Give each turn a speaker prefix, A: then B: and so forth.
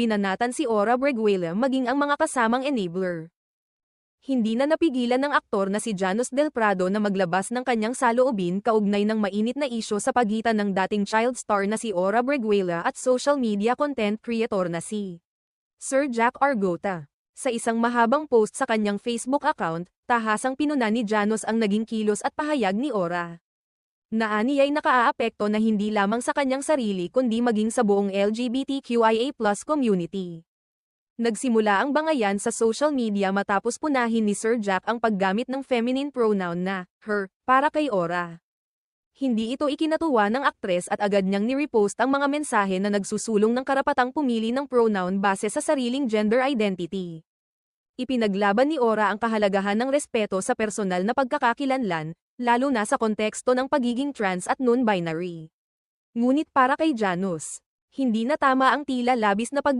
A: binanatan si Ora Breguela maging ang mga kasamang enabler. Hindi na napigilan ng aktor na si Janos Del Prado na maglabas ng kanyang saloobin kaugnay ng mainit na isyo sa pagitan ng dating child star na si Ora Breguela at social media content creator na si Sir Jack Argota. Sa isang mahabang post sa kanyang Facebook account, tahasang pinuna ni Janos ang naging kilos at pahayag ni Ora. Naani ay nakaaapekto na hindi lamang sa kanyang sarili kundi maging sa buong LGBTQIA+ community. Nagsimula ang bangayan sa social media matapos punahin ni Sir Jack ang paggamit ng feminine pronoun na her para kay Ora. Hindi ito ikinatuwa ng aktres at agad niyang ni-repost ang mga mensahe na nagsusulong ng karapatang pumili ng pronoun base sa sariling gender identity. Ipinaglaban ni Ora ang kahalagahan ng respeto sa personal na pagkakakilanlan, lalo na sa konteksto ng pagiging trans at non-binary. Ngunit para kay Janus, hindi na tama ang tila labis na pag